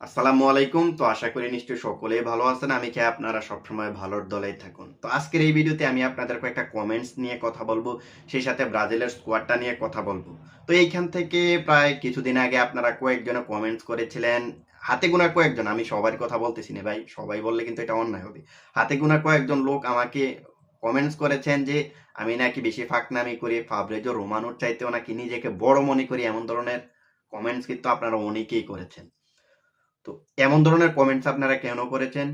আসসালামু আলাইকুম। তো আশা করি নিশ্চয়ই সকলেই ভালো আছেন। আমি চাই আপনারা সবসময় ভালোর দলেই থাকুন। তো আজকের এই ভিডিওতে আমি আপনাদের কয়েকটা কমেন্টস নিয়ে কথা বলব, সেই সাথে ব্রাজিলের স্কোয়াডটা নিয়ে কথা বলব। তো এইখান থেকে প্রায় কিছুদিন আগে আপনারা কয়েকজনে কমেন্টস করেছিলেন। হাতে গোনা কয়েকজন, আমি সবার কথা বলতেছি না ভাই, সবাই বললে কিন্তু এটা অন্যায় হবে। হাতে গোনা কয়েকজন লোক আমাকে কমেন্টস করেছেন যে, আমি নাকি বেশি ফাঁকনামি করি, ফাবরেজো রোমানোর চাইতেও নাকি নিজেকে বড় মনে করি, এমন ধরনের কমেন্টস কিন্তু আপনারা অনেকেই করেছেন। তো এমন ধরনের কমেন্টস আপনারা কেন করেছেন?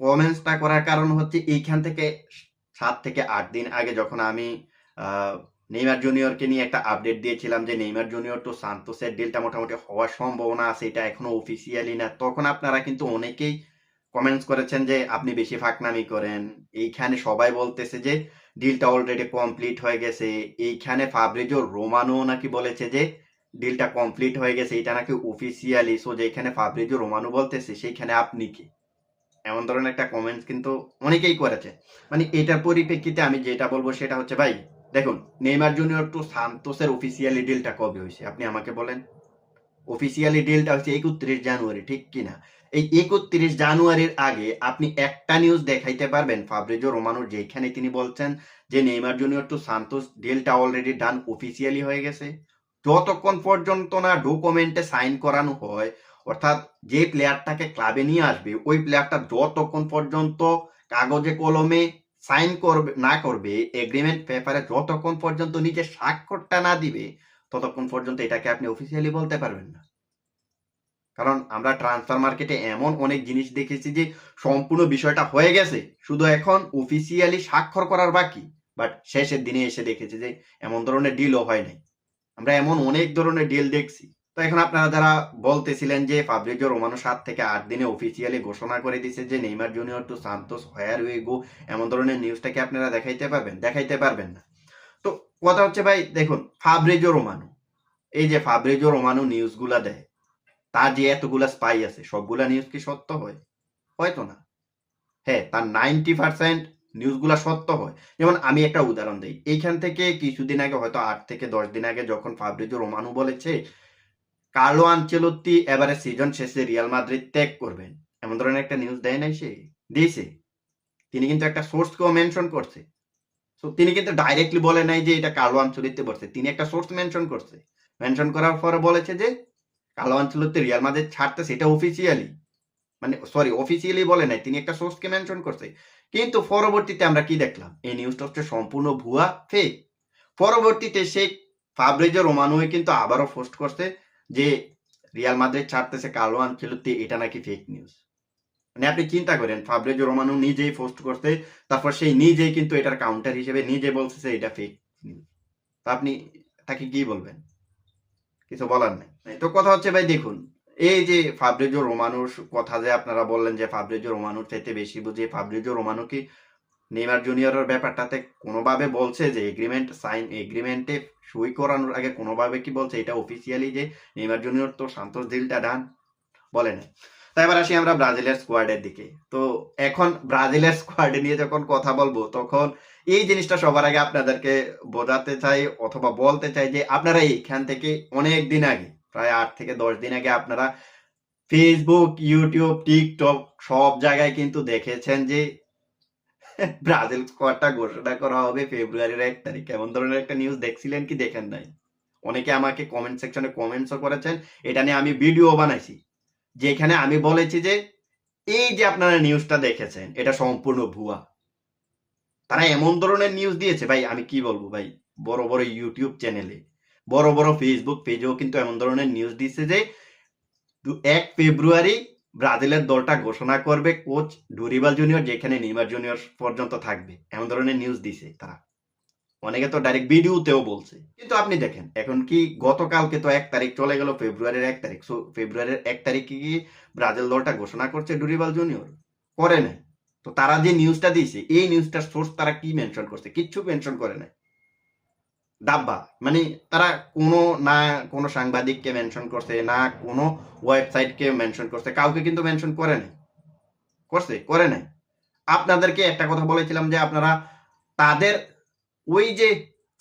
কমেন্টসটা করার কারণ হচ্ছে এইখান থেকে সাত থেকে আট দিন আগে যখন আমি নেইমার জুনিয়রকে নিয়ে একটা আপডেট দিয়েছিলাম যে নেইমার জুনিয়র তো সান্তোসের ডিলটা মোটামুটি হওয়ার সম্ভাবনা আছে, এটা এখনও অফিসিয়ালি না, তখন আপনারা কিন্তু অনেকেই কমেন্টস করেছেন যে আপনি বেশি ফাঁকনামি করেন। এইখানে সবাই বলতেছে যে ডিলটা অলরেডি কমপ্লিট হয়ে গেছে। এইখানে ফাবরিজো রোমানো নাকি বলেছে যে ডিলটা কমপ্লিট হয়ে গেছে, এটা নাকি অফিসিয়ালি সো যেখানে ফাবরিজো রোমানো বলতেছে সেইখানে আপনি কি? এমন ধরনের একটা কমেন্টস কিন্তু অনেকেই করেছে। মানে এটার পরিপ্রেক্ষিতে আমি যেটা বলব সেটা হচ্ছে, ভাই, দেখুন নেইমার জুনিয়র টু সান্তোসের অফিসিয়ালি ডিলটা কবে হয়েছে? আপনি আমাকে বলেন। অফিসিয়ালি ডিলটা হচ্ছে একত্রিশ জানুয়ারি, ঠিক কিনা? এই একত্রিশ জানুয়ারির আগে আপনি একটা নিউজ দেখাইতে পারবেন ফাবরিজো রোমানোর যেখানে তিনি বলছেন যে নেইমার জুনিয়র টু সান্তোস ডিলটা অলরেডি ডান অফিসিয়ালি হয়ে গেছে। যতক্ষণ পর্যন্ত না ডকুমেন্টে সাইন করানো হয়, অর্থাৎ যে প্লেয়ারটাকে ক্লাবে নিয়ে আসবে, ওই প্লেয়ারটা যতক্ষণ পর্যন্ত কাগজে কলমে সাইন করবে, না করবে এগ্রিমেন্ট পেপারে যতক্ষণ পর্যন্ত নিজে স্বাক্ষরটা না দিবে, ততক্ষণ পর্যন্ত এটাকে আপনি অফিসিয়ালি বলতে পারবেন না। কারণ আমরা ট্রান্সফার মার্কেটে এমন অনেক জিনিস দেখেছি যে সম্পূর্ণ বিষয়টা হয়ে গেছে, শুধু এখন অফিসিয়ালি স্বাক্ষর করার বাকি বাট শেষের দিনে এসে দেখেছি যে এমন ধরনের ডিলও হয় নাই। আমরা এমন অনেক ধরনের ডিল দেখছি। তো এখন আপনারা যারা বলতেছিলেন যে ফাবরিজো রোমানো সাত থেকে আট দিনে অফিসিয়ালি ঘোষণা করে দিছে যে Neymar junior to Santos here we go এমন ধরনের নিউজটাকে আপনারা দেখাইতে পারবেন? দেখাইতে পারবেন না। তো কথা হচ্ছে ভাই, দেখুন ফাবরিজো রোমানো এই যে ফাবরিজো রোমানো নিউজগুলা দেয়, তার যে এতগুলা স্পাই আছে, সবগুলা নিউজ কি সত্য হয়? হয়তো না। হ্যাঁ তার নাইনটি পার্সেন্ট নিউজগুলা সত্য হয়। যেমন আমি একটা উদাহরণ দিই। এইখান থেকে কিছুদিন আগে, হয়তো আট থেকে দশ দিন আগে যখন ফাবরিজো রোমানু বলেছে, কার্লো আনচেলত্তি এবারে সিজন শেষে রিয়াল মাদ্রিদ ত্যাগ করবেন। এমন ধরনের একটা নিউজ দেয় নাই সে? দিয়েছে। তিনি কিন্তু একটা সোর্সকেও মেনশন করছে। তো তিনি কিন্তু ডাইরেক্টলি বলে নাই যে এটা কালো আনচলিতে বলছে। তিনি একটা সোর্স মেনশন করছে। মেনশন করার পরে বলেছে যে, কার্লো আনচলিতে রিয়াল মাদ্রিদ ছাড়তে সেটা অফিসিয়ালি মানে সরি অফিসিয়ালি বলে নাই। তিনি একটা সোর্সকে মেনশন করছে। কিন্তু পরবর্তীতে আমরা কি দেখলাম? এই নিউজটা হচ্ছে সম্পূর্ণ ভুয়া ফেক পরবর্তীতে সেই ফাবরেজো রোমানোয় কিন্তু আবারও পোস্ট করছে যে রিয়াল মাদ্রিদ ছাড়তেছে কার্লো আনচেলত্তি এটা নাকি ফেক নিউজ মানে আপনি চিন্তা করেন ফাবরেজো রোমানো নিজেই পোস্ট করছে, তারপর সেই নিজেই কিন্তু এটার কাউন্টার হিসেবে নিজে বলছে এটা ফেক নিউজ তা আপনি তাকে কি বলবেন? কিছু বলার নাই। তো কথা হচ্ছে, ভাই, দেখুন এই যে ফাবরেজো রোমানোর কথা যে আপনারা বললেন যে ফাবরেজো রোমানোর চাইতে বেশি বুঝে ফাবরেজো রোমানো কি নেইমার জুনিয়রের ব্যাপারটাতে কোনোভাবে বলছে যে এগ্রিমেন্ট সাইন এগ্রিমেন্টে সই করানোর আগে কোনোভাবে কি বলছে? এটা অফিসিয়ালি যে নেইমার জুনিয়র তো সান্তোষ দিলটা ডান বলে না তাই এবার আসি আমরা ব্রাজিলের স্কোয়াডের দিকে। তো এখন ব্রাজিলের স্কোয়াডে নিয়ে যখন কথা বলব, তখন এই জিনিসটা সবার আগে আপনাদেরকে বোঝাতে চাই অথবা বলতে চাই যে আপনারা এইখান থেকে অনেক দিন আগে প্রায় আট থেকে দশ দিন আগে আপনারা ফেসবুক ইউটিউব টিকটক সব জায়গায় কিন্তু দেখেছেন যে ব্রাজিল স্কোয়াডটা ঘোষণা করা হবে ফেব্রুয়ারির এক তারিখ। এমন ধরনের একটা নিউজ দেখছিলেন কি দেখেন নাই? অনেকে আমাকে কমেন্ট সেকশনে কমেন্টসও করেছেন, এটা নিয়ে আমি ভিডিও বানাইছি, যেখানে আমি বলেছি যে এই যে আপনারা নিউজটা দেখেছেন, এটা সম্পূর্ণ ভুয়া। তারা এমন ধরনের নিউজ দিয়েছে, ভাই, আমি কি বলব, ভাই, বড় বড় ইউটিউব চ্যানেলে বড় বড় ফেসবুক পেজেও কিন্তু এমন ধরনের নিউজ দিচ্ছে যে এক ফেব্রুয়ারি ব্রাজিলের দলটা ঘোষণা করবে কোচ ডুরিবাল জুনিয়র যেখানে নেইমার জুনিয়র পর্যন্ত থাকবে। এমন ধরনের নিউজ দিছে তারা। অনেকে তো ডাইরেক্ট ভিডিওতেও বলছে। কিন্তু আপনি দেখেন, এখন কি গতকালকে তো এক তারিখ চলে গেল ফেব্রুয়ারির এক তারিখ। সো ফেব্রুয়ারির এক তারিখে কি ব্রাজিল দলটা ঘোষণা করছে ডুরিবাল জুনিয়র করে নাই। তো তারা যে নিউজটা দিয়েছে এই নিউজটার সোর্স তারা কি মেনশন করছে? কিচ্ছু মেনশন করে নাই। ডাব্বা মানে তারা কোনো না কোনো সাংবাদিককে মেনশন করছে, না কোনো ওয়েবসাইটকে মেনশন করছে, কাউকে কিন্তু মেনশন করে নাই। করছে, করে নাই। আপনাদেরকে একটা কথা বলেছিলাম যে আপনারা তাদের ওই যে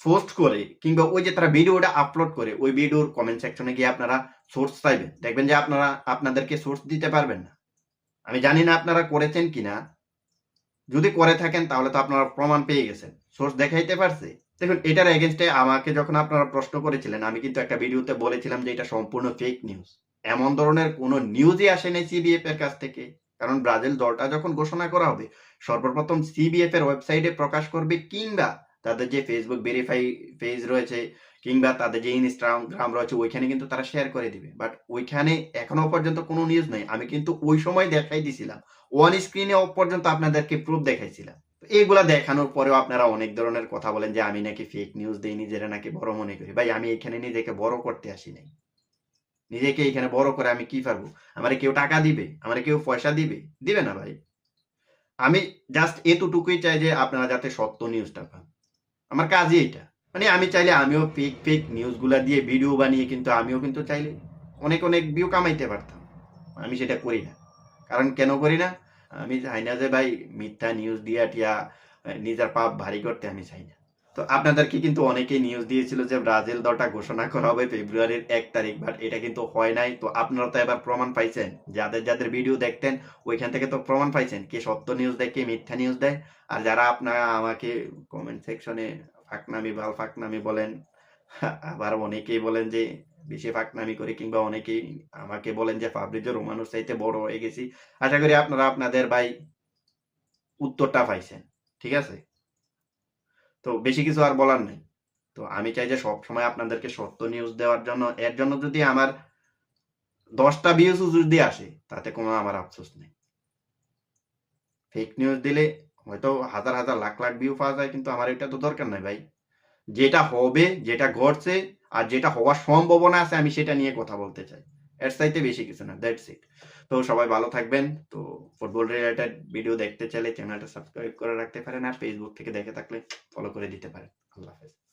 পোস্ট করে কিংবা ওই যে তারা ভিডিওটা আপলোড করে, ওই ভিডিওর কমেন্ট সেকশনে গিয়ে আপনারা সোর্স চাইবেন। দেখবেন যে আপনারা, আপনাদেরকে সোর্স দিতে পারবেন না। আমি জানি না আপনারা করেছেন কিনা। যদি করে থাকেন তাহলে তো আপনারা প্রমাণ পেয়ে গেছেন। সোর্স দেখাইতে পারছে। দেখুন, এটার এগেনস্টে আমাকে যখন আপনারা প্রশ্ন করেছিলেন, আমি কিন্তু একটা ভিডিওতে বলেছিলাম যে এটা সম্পূর্ণ ফেক নিউজ এমন ধরনের কোনো নিউজই আসেনি সিবিএফ এর কাছ থেকে। কারণ ব্রাজিল দলটা যখন ঘোষণা করা হবে, সর্বপ্রথম সিবিএফ এর ওয়েবসাইটে প্রকাশ করবে কিংবা তাদের যে ফেসবুক ভেরিফাই পেজ রয়েছে, কিংবা তাদের যে ইনস্টাগ্রাম রয়েছে, ওইখানে কিন্তু তারা শেয়ার করে দিবে। বাট ওইখানে এখনও পর্যন্ত কোনো নিউজ নেই। আমি কিন্তু ওই সময় দেখাই দিছিলাম। ওয়ান স্ক্রিনে পর্যন্ত আপনাদেরকে প্রুফ দেখাইছিলাম। এইগুলা দেখানোর পরেও আপনারা অনেক ধরনের কথা বলেন যে আমি নাকি ফেক নিউজ দেই, নিজেরা নাকি বড় মনে করি। ভাই, আমি এখানে নিজেকে বড় করতে আসি নাই। নিজেকে এখানে বড় করে আমি কি পারব? আমারে কেউ টাকা দিবে? আমারে কেউ পয়সা দিবে? দিবে না ভাই। আমি জাস্ট এতটুকুই চাই যে আপনারা যাতে সত্য নিউজটা পান। আমার কাজই এটা। মানে আমি চাইলে আমিও ফেক ফেক নিউজগুলা দিয়ে ভিডিও বানিয়ে কিন্তু আমিও কিন্তু চাইলে অনেক অনেক ভিউ কামাইতে পারতাম। আমি সেটা করি না। কারণ কেন করি না? আমি চাই না যে ভাই মিথ্যা নিউজ দিয়া টিয়া নিজের পাপ ভারী করতে আমি চাই না। তো আপনাদেরকে কিন্তু অনেকেই নিউজ দিয়েছিল যে ব্রাজিল দলটা ঘোষণা করা হবে ফেব্রুয়ারির এক তারিখ বাট এটা কিন্তু হয় নাই। তো আপনারা তো এবার প্রমাণ পাইছেন। যাদের যাদের ভিডিও দেখতেন, ওইখান থেকে তো প্রমাণ পাইছেন কে সত্য নিউজ দেয়, কে মিথ্যা নিউজ দেয়। আর যারা আপনারা আমাকে কমেন্ট সেকশনে ফাঁকনামি, বাল ফাঁকনামি বলেন, আবার অনেকেই বলেন যে বেশি ফাঁকনামি করে কিংবা অনেকেই আমাকে বলেন যে, ফাবরিজো রোমানোর চাইতে বড় হয়ে গেছি। আশা করি আপনারা আপনাদের ভাই উত্তরটা পাইছেন, ঠিক আছে? তো বেশি কিছু আর বলার নেই। তো আমি চাই যে সব সময় আপনাদেরকে সত্য নিউজ দেওয়ার জন্য, এর জন্য যদি আমার দশটা ভিউজ যদি আসে, তাতে কোনো আমার আফসোস নেই। ফেক নিউজ দিলে হয়তো হাজার হাজার লাখ লাখ ভিউ পাওয়া যায়, কিন্তু আমার এটা তো দরকার নাই ভাই। যেটা হবে, যেটা ঘটছে আর যেটা হওয়ার সম্ভাবনা আছে, আমি সেটা নিয়ে কথা বলতে চাই। এর সাইতে বেশি কিছু না দ্যাটস ইট তো সবাই ভালো থাকবেন। তো ফুটবল রিলেটেড ভিডিও দেখতে চাইলে চ্যানেলটা সাবস্ক্রাইব করে রাখতে পারেন আর ফেসবুক থেকে দেখে থাকলে ফলো করে দিতে পারেন। আল্লাহ হাফেজ।